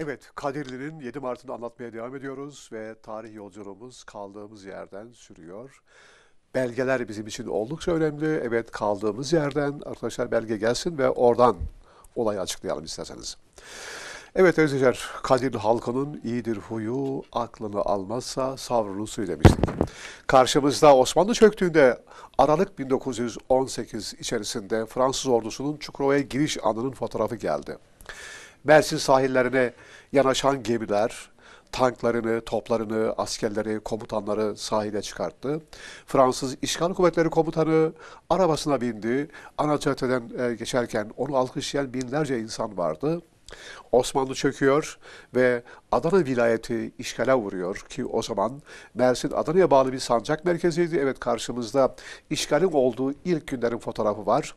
Evet, Kadirli'nin 7 Mart'ını anlatmaya devam ediyoruz ve tarih yolculuğumuz kaldığımız yerden sürüyor. Belgeler bizim için oldukça önemli. Evet, kaldığımız yerden arkadaşlar belge gelsin ve oradan olayı açıklayalım isterseniz. Evet Özdeşer, Kadirli halkının iyidir huyu, aklını almazsa savrunu suyu demiştik. Karşımızda Osmanlı çöktüğünde Aralık 1918 içerisinde Fransız ordusunun Çukurova'ya giriş anının fotoğrafı geldi. Mersin sahillerine yanaşan gemiler, tanklarını, toplarını, askerleri, komutanları sahile çıkarttı. Fransız İşgal Kuvvetleri Komutanı arabasına bindi. Ana e, geçerken onu alkışlayan binlerce insan vardı. Osmanlı çöküyor ve Adana vilayeti işgale vuruyor ki o zaman Mersin Adana'ya bağlı bir sancak merkeziydi. Evet karşımızda işgalin olduğu ilk günlerin fotoğrafı var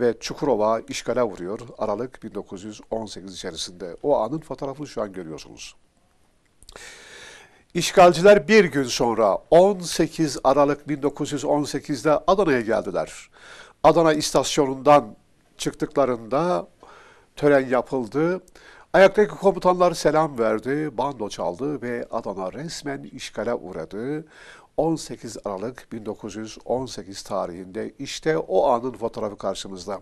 ve Çukurova işgale vuruyor Aralık 1918 içerisinde. O anın fotoğrafını şu an görüyorsunuz. İşgalciler bir gün sonra 18 Aralık 1918'de Adana'ya geldiler. Adana istasyonundan çıktıklarında tören yapıldı. Ayaktaki komutanlar selam verdi, bando çaldı ve Adana resmen işgale uğradı. 18 Aralık 1918 tarihinde işte o anın fotoğrafı karşımızda.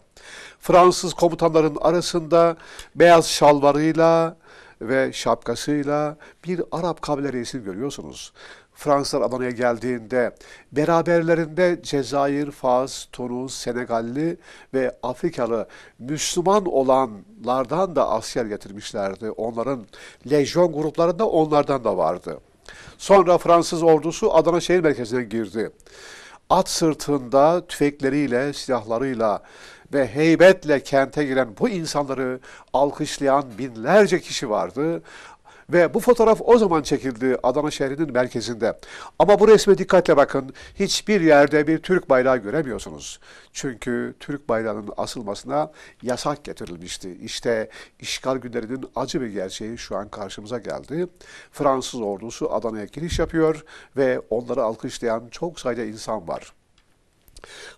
Fransız komutanların arasında beyaz şalvarıyla ve şapkasıyla bir Arap kabile reisini görüyorsunuz. Fransızlar Adana'ya geldiğinde beraberlerinde Cezayir, Fas, Tunus, Senegalli ve Afrikalı Müslüman olanlardan da asker getirmişlerdi. Onların lejyon gruplarında onlardan da vardı. Sonra Fransız ordusu Adana şehir merkezine girdi. At sırtında tüfekleriyle, silahlarıyla ve heybetle kente giren bu insanları alkışlayan binlerce kişi vardı. Ve bu fotoğraf o zaman çekildi Adana şehrinin merkezinde. Ama bu resme dikkatle bakın. Hiçbir yerde bir Türk bayrağı göremiyorsunuz. Çünkü Türk bayrağının asılmasına yasak getirilmişti. İşte işgal günlerinin acı bir gerçeği şu an karşımıza geldi. Fransız ordusu Adana'ya giriş yapıyor ve onları alkışlayan çok sayıda insan var.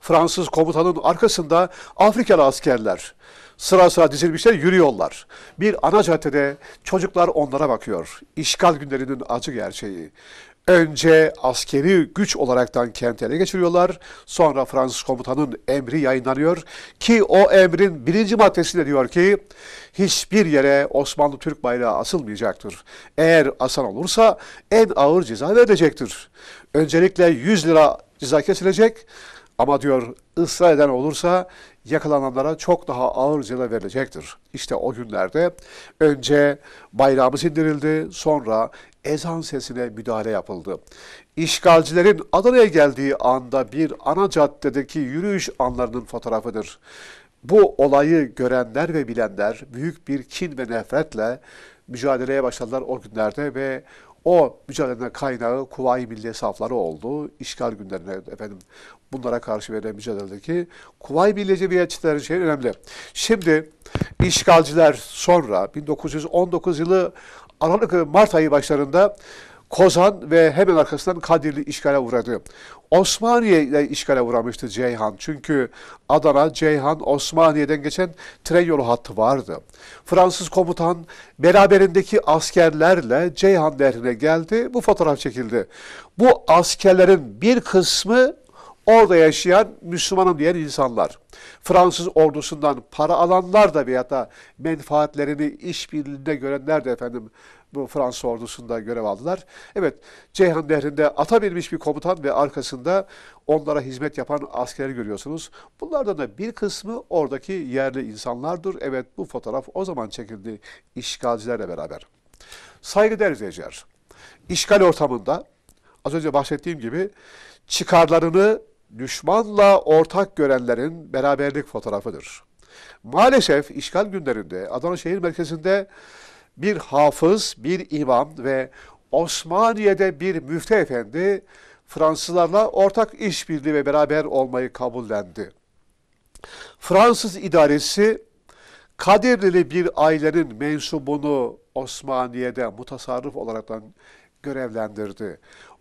Fransız komutanın arkasında Afrikalı askerler sıra sıra dizilmişler yürüyorlar. Bir ana caddede çocuklar onlara bakıyor. İşgal günlerinin acı gerçeği. Önce askeri güç olaraktan kenti ele geçiriyorlar. Sonra Fransız komutanın emri yayınlanıyor ki o emrin birinci maddesinde diyor ki hiçbir yere Osmanlı Türk bayrağı asılmayacaktır. Eğer asan olursa en ağır ceza verilecektir. Öncelikle 100 lira ceza kesilecek. Ama diyor ısrar eden olursa yakalananlara çok daha ağır ceza verilecektir. İşte o günlerde önce bayrağımız indirildi, sonra ezan sesine müdahale yapıldı. İşgalcilerin Adana'ya geldiği anda bir ana caddedeki yürüyüş anlarının fotoğrafıdır. Bu olayı görenler ve bilenler büyük bir kin ve nefretle mücadeleye başladılar o günlerde ve o mücadelenin kaynağı Kuvayi Milliye safları oldu. İşgal günlerine efendim bunlara karşı verilen mücadeledeki Kuvayi Milliye Cemiyetçilerin şey önemli. Şimdi işgalciler sonra 1919 yılı Aralık Mart ayı başlarında Kozan ve hemen arkasından Kadirli işgale uğradı. Osmaniye ile işgale uğramıştı Ceyhan. Çünkü Adana, Ceyhan, Osmaniye'den geçen tren yolu hattı vardı. Fransız komutan beraberindeki askerlerle Ceyhan Nehri'ne geldi. Bu fotoğraf çekildi. Bu askerlerin bir kısmı orada yaşayan Müslümanım diyen insanlar. Fransız ordusundan para alanlar da veyahut da menfaatlerini işbirliğinde görenler de efendim bu Fransız ordusunda görev aldılar. Evet, Ceyhan Nehri'nde ata binmiş bir komutan ve arkasında onlara hizmet yapan askeri görüyorsunuz. Bunlardan da bir kısmı oradaki yerli insanlardır. Evet, bu fotoğraf o zaman çekildi işgalcilerle beraber. Saygıdeğer izleyiciler, işgal ortamında az önce bahsettiğim gibi çıkarlarını düşmanla ortak görenlerin beraberlik fotoğrafıdır. Maalesef işgal günlerinde Adana şehir merkezinde bir hafız, bir imam ve Osmaniye'de bir müftü efendi Fransızlarla ortak işbirliği ve beraber olmayı kabullendi. Fransız idaresi Kadirlili bir ailenin mensubunu Osmaniye'de mutasarrıf olaraktan görevlendirdi.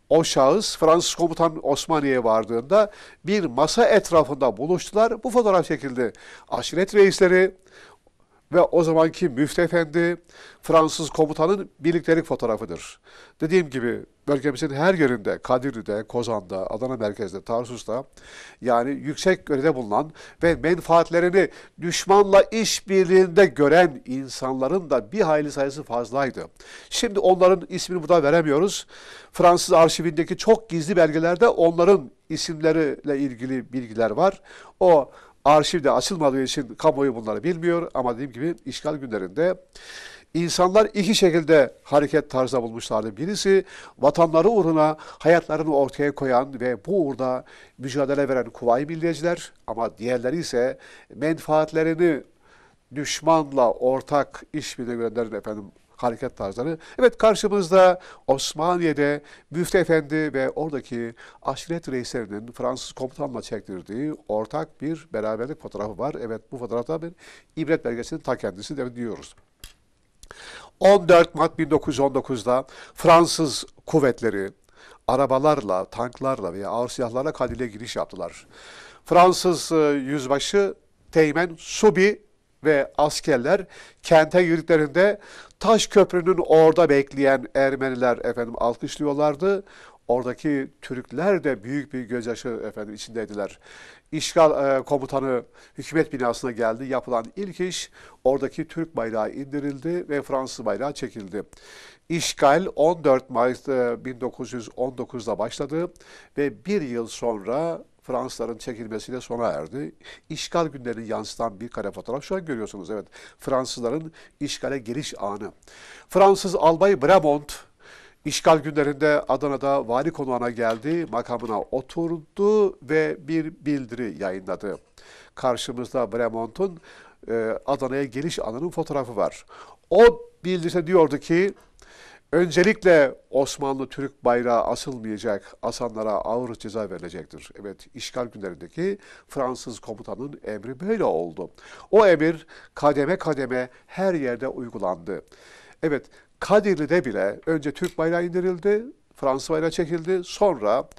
O şahıs Fransız komutan Osmaniye'ye vardığında bir masa etrafında buluştular. Bu fotoğraf çekildi. Aşiret reisleri, ve o zamanki Müftü Efendi Fransız komutanın birliktelik fotoğrafıdır. Dediğim gibi bölgemizin her yerinde, Kadirli'de, Kozan'da, Adana merkezde, Tarsus'ta yani yüksek görevde bulunan ve menfaatlerini düşmanla işbirliğinde gören insanların da bir hayli sayısı fazlaydı. Şimdi onların ismini burada veremiyoruz. Fransız arşivindeki çok gizli belgelerde onların isimleriyle ilgili bilgiler var. O arşivde açılmadığı için kamuoyu bunları bilmiyor ama dediğim gibi işgal günlerinde insanlar iki şekilde hareket tarzı bulmuşlardı. Birisi vatanları uğruna hayatlarını ortaya koyan ve bu uğurda mücadele veren Kuvayi Milliyeciler ama diğerleri ise menfaatlerini düşmanla ortak işbirliğine gönderen efendim hareket tarzları. Evet karşımızda Osmaniye'de Müftü Efendi ve oradaki aşiret reislerinin Fransız komutanla çektirdiği ortak bir beraberlik fotoğrafı var. Evet bu fotoğrafta bir ibret belgesinin ta kendisi de diyoruz. 14 Mart 1919'da Fransız kuvvetleri arabalarla, tanklarla veya ağır silahlarla Kadirli'ye giriş yaptılar. Fransız e, yüzbaşı Teğmen Subi ve askerler kente girdiklerinde taş köprünün orada bekleyen Ermeniler efendim alkışlıyorlardı. Oradaki Türkler de büyük bir gözyaşı efendim içindeydiler. İşgal e, komutanı hükümet binasına geldi. Yapılan ilk iş oradaki Türk bayrağı indirildi ve Fransız bayrağı çekildi. İşgal 14 Mayıs e, 1919'da başladı ve bir yıl sonra Fransızların çekilmesiyle sona erdi. İşgal günlerini yansıtan bir kare fotoğraf şu an görüyorsunuz. Evet, Fransızların işgale giriş anı. Fransız albay Bremont İşgal günlerinde Adana'da vali konuğuna geldi, makamına oturdu ve bir bildiri yayınladı. Karşımızda Bremont'un e, Adana'ya geliş anının fotoğrafı var. O bildiride diyordu ki, öncelikle Osmanlı Türk bayrağı asılmayacak, asanlara ağır ceza verilecektir. Evet, işgal günlerindeki Fransız komutanın emri böyle oldu. O emir kademe kademe her yerde uygulandı. Evet, Kadirli'de bile önce Türk bayrağı indirildi, Fransız bayrağı çekildi. Sonra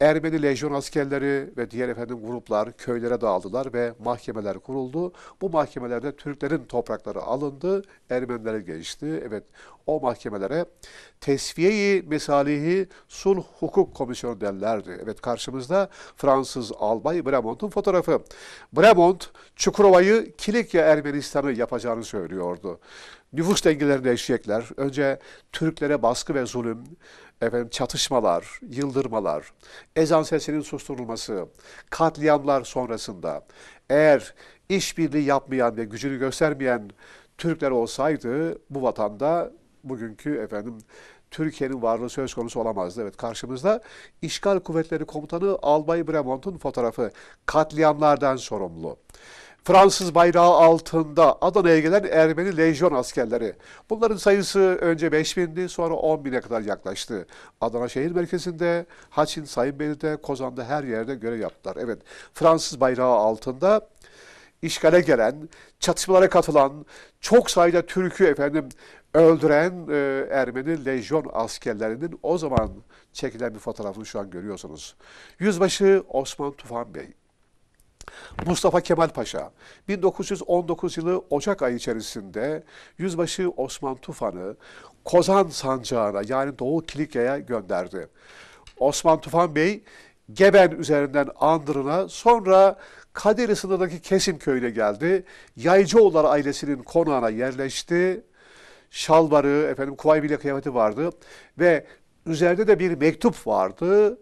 Ermeni lejyon askerleri ve diğer efendim gruplar köylere dağıldılar ve mahkemeler kuruldu. Bu mahkemelerde Türklerin toprakları alındı, Ermenilere geçti. Evet, o mahkemelere Tesviye-i Mesalihi Sulh Hukuk Komisyonu derlerdi. Evet, karşımızda Fransız albay Bremont'un fotoğrafı. Bremont, Çukurova'yı Kilikya Ermenistan'ı yapacağını söylüyordu nüfus dengeleri değişecekler. Önce Türklere baskı ve zulüm, efendim çatışmalar, yıldırmalar, ezan sesinin susturulması, katliamlar sonrasında eğer işbirliği yapmayan ve gücünü göstermeyen Türkler olsaydı bu vatanda bugünkü efendim Türkiye'nin varlığı söz konusu olamazdı. Evet karşımızda işgal kuvvetleri komutanı Albay Bremont'un fotoğrafı katliamlardan sorumlu. Fransız bayrağı altında Adana'ya gelen Ermeni lejyon askerleri. Bunların sayısı önce 5000'di sonra 10 bine kadar yaklaştı. Adana şehir merkezinde, Haçin, Sayınbeyli'de, Kozan'da her yerde görev yaptılar. Evet Fransız bayrağı altında işgale gelen, çatışmalara katılan, çok sayıda Türk'ü efendim öldüren e, Ermeni lejyon askerlerinin o zaman çekilen bir fotoğrafını şu an görüyorsunuz. Yüzbaşı Osman Tufan Bey. Mustafa Kemal Paşa 1919 yılı Ocak ayı içerisinde Yüzbaşı Osman Tufan'ı Kozan Sancağı'na yani Doğu Kilikya'ya gönderdi. Osman Tufan Bey Geben üzerinden Andırın'a sonra Kadirli sınırdaki Kesim köyüne geldi. Yaycıoğulları ailesinin konağına yerleşti. Şalvarı, efendim Kuvayi Milliye kıyafeti vardı ve üzerinde de bir mektup vardı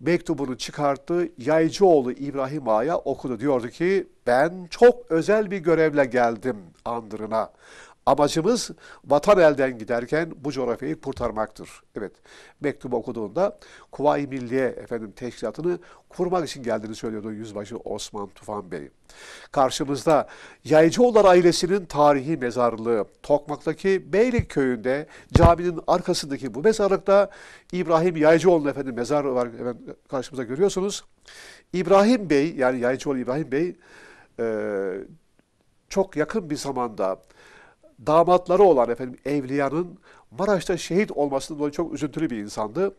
mektubunu çıkarttı. Yaycıoğlu İbrahim Ağa'ya okudu. Diyordu ki ben çok özel bir görevle geldim Andırın'a. Amacımız vatan elden giderken bu coğrafyayı kurtarmaktır. Evet, mektubu okuduğunda Kuvayi Milliye efendim teşkilatını kurmak için geldiğini söylüyordu Yüzbaşı Osman Tufan Bey. Karşımızda Yaycıoğullar ailesinin tarihi mezarlığı Tokmak'taki Beylik köyünde caminin arkasındaki bu mezarlıkta İbrahim Yaycıoğlu efendim mezarı var efendim, karşımıza görüyorsunuz. İbrahim Bey yani Yaycıoğlu İbrahim Bey e, çok yakın bir zamanda damatları olan efendim Evliya'nın Maraş'ta şehit olmasından dolayı çok üzüntülü bir insandı.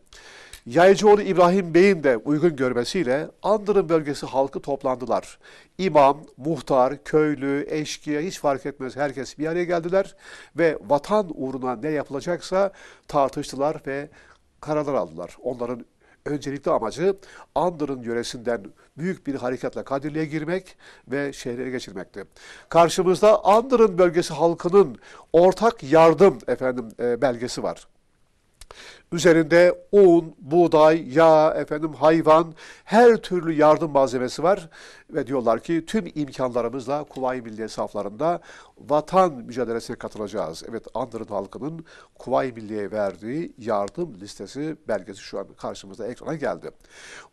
Yaycıoğlu İbrahim Bey'in de uygun görmesiyle Andırın bölgesi halkı toplandılar. İmam, muhtar, köylü, eşkıya hiç fark etmez herkes bir araya geldiler ve vatan uğruna ne yapılacaksa tartıştılar ve kararlar aldılar. Onların öncelikli amacı Andırın yöresinden büyük bir harekatla Kadirli'ye girmek ve şehre geçirmekti. Karşımızda Andırın bölgesi halkının ortak yardım efendim e, belgesi var. Üzerinde un, buğday, yağ, efendim hayvan, her türlü yardım malzemesi var ve diyorlar ki tüm imkanlarımızla Kuvayi Milliye saflarında vatan mücadelesine katılacağız. Evet Andırın halkının Kuvayi Milliye'ye verdiği yardım listesi belgesi şu an karşımızda ekrana geldi.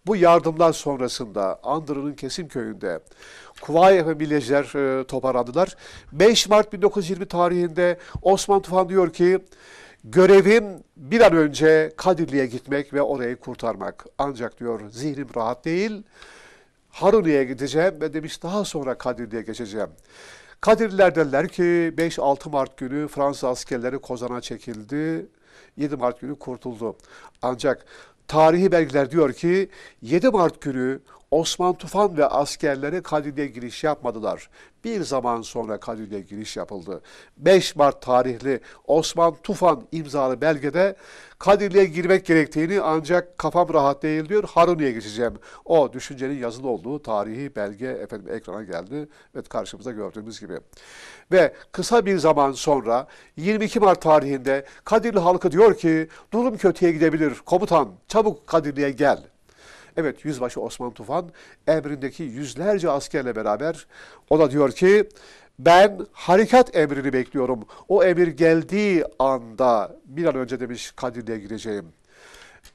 Bu yardımlar sonrasında Andırın'ın Kesim köyünde Kuvayi ve milliyeciler e, toparlandılar. 5 Mart 1920 tarihinde Osman Tufan diyor ki Görevim bir an önce Kadirli'ye gitmek ve orayı kurtarmak. Ancak diyor zihnim rahat değil. Haruni'ye gideceğim ve demiş daha sonra Kadirli'ye geçeceğim. Kadirliler derler ki 5-6 Mart günü Fransız askerleri Kozan'a çekildi. 7 Mart günü kurtuldu. Ancak tarihi belgeler diyor ki 7 Mart günü Osman Tufan ve askerleri Kadirli'ye giriş yapmadılar. Bir zaman sonra Kadirli'ye giriş yapıldı. 5 Mart tarihli Osman Tufan imzalı belgede Kadirli'ye girmek gerektiğini ancak kafam rahat değil diyor. Haruni'ye geçeceğim. O düşüncenin yazılı olduğu tarihi belge efendim ekrana geldi. Evet karşımıza gördüğümüz gibi. Ve kısa bir zaman sonra 22 Mart tarihinde Kadirli halkı diyor ki durum kötüye gidebilir. Komutan çabuk Kadirli'ye gel. Evet Yüzbaşı Osman Tufan emrindeki yüzlerce askerle beraber o da diyor ki ben harekat emrini bekliyorum. O emir geldiği anda bir an önce demiş Kadirli'ye gireceğim.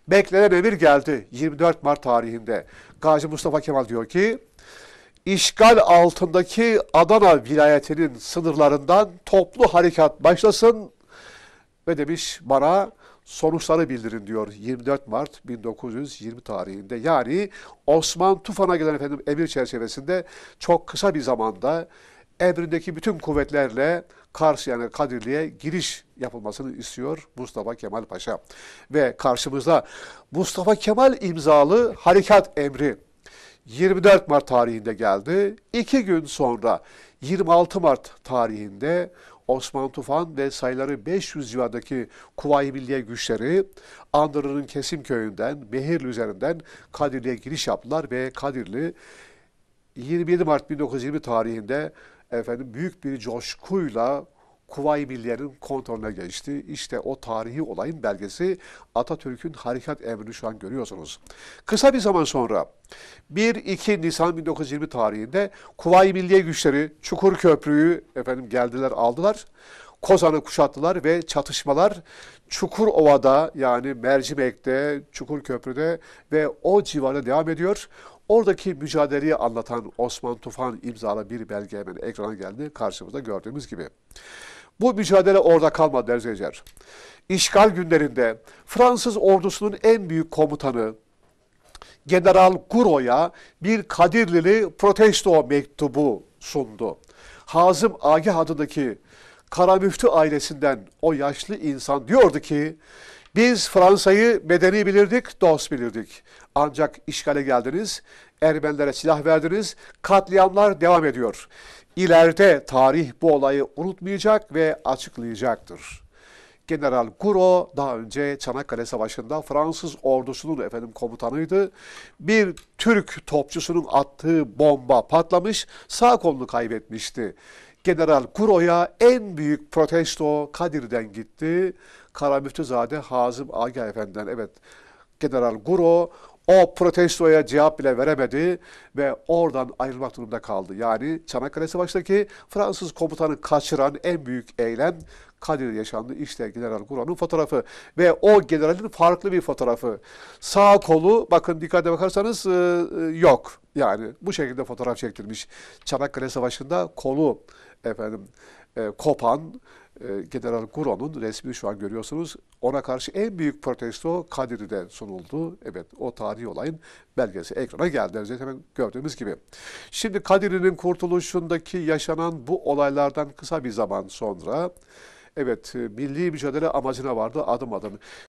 Beklenen emir geldi 24 Mart tarihinde. Gazi Mustafa Kemal diyor ki işgal altındaki Adana vilayetinin sınırlarından toplu harekat başlasın ve demiş bana sonuçları bildirin diyor 24 Mart 1920 tarihinde. Yani Osman Tufan'a gelen efendim emir çerçevesinde çok kısa bir zamanda emrindeki bütün kuvvetlerle karşı yani Kadirli'ye giriş yapılmasını istiyor Mustafa Kemal Paşa. Ve karşımızda Mustafa Kemal imzalı harekat emri 24 Mart tarihinde geldi. İki gün sonra 26 Mart tarihinde Osman Tufan ve sayıları 500 civarındaki Kuvayi Milliye güçleri Andırı'nın Kesim köyünden, Mehirli üzerinden Kadirli'ye giriş yaptılar ve Kadirli 27 Mart 1920 tarihinde efendim büyük bir coşkuyla Kuvayi Milliye'nin kontrolüne geçti. İşte o tarihi olayın belgesi Atatürk'ün harekat emrini şu an görüyorsunuz. Kısa bir zaman sonra 1-2 Nisan 1920 tarihinde Kuvayi Milliye güçleri Çukur Köprü'yü efendim geldiler aldılar. Kozan'ı kuşattılar ve çatışmalar Çukurova'da yani Mercimek'te, Çukurköprü'de ve o civarda devam ediyor. Oradaki mücadeleyi anlatan Osman Tufan imzalı bir belge hemen ekrana geldi karşımızda gördüğümüz gibi. Bu mücadele orada kalmadı değerli. İşgal günlerinde Fransız ordusunun en büyük komutanı General Guro'ya bir Kadirlili protesto mektubu sundu. Hazım Agah adındaki Kara Müftü ailesinden o yaşlı insan diyordu ki biz Fransa'yı medeni bilirdik, dost bilirdik. Ancak işgale geldiniz, Ermenilere silah verdiniz, katliamlar devam ediyor. İleride tarih bu olayı unutmayacak ve açıklayacaktır. General Guro daha önce Çanakkale Savaşı'nda Fransız ordusunun efendim komutanıydı. Bir Türk topçusunun attığı bomba patlamış, sağ kolunu kaybetmişti. General Guro'ya en büyük protesto Kadir'den gitti. Karamüftüzade Hazım Agah Efendi'den evet General Guro o protestoya cevap bile veremedi ve oradan ayrılmak durumunda kaldı. Yani Çanakkale Savaşı'ndaki Fransız komutanı kaçıran en büyük eylem Kadir'de yaşandı. İşte General Guro'nun fotoğrafı ve o generalin farklı bir fotoğrafı. Sağ kolu bakın dikkate bakarsanız yok. Yani bu şekilde fotoğraf çektirmiş. Çanakkale Savaşı'nda kolu efendim e, kopan e, General Guro'nun resmi şu an görüyorsunuz. Ona karşı en büyük protesto Kadir'de sunuldu. Evet o tarihi olayın belgesi ekrana geldi. Zaten gördüğümüz gibi. Şimdi Kadir'in kurtuluşundaki yaşanan bu olaylardan kısa bir zaman sonra evet milli mücadele amacına vardı adım adım.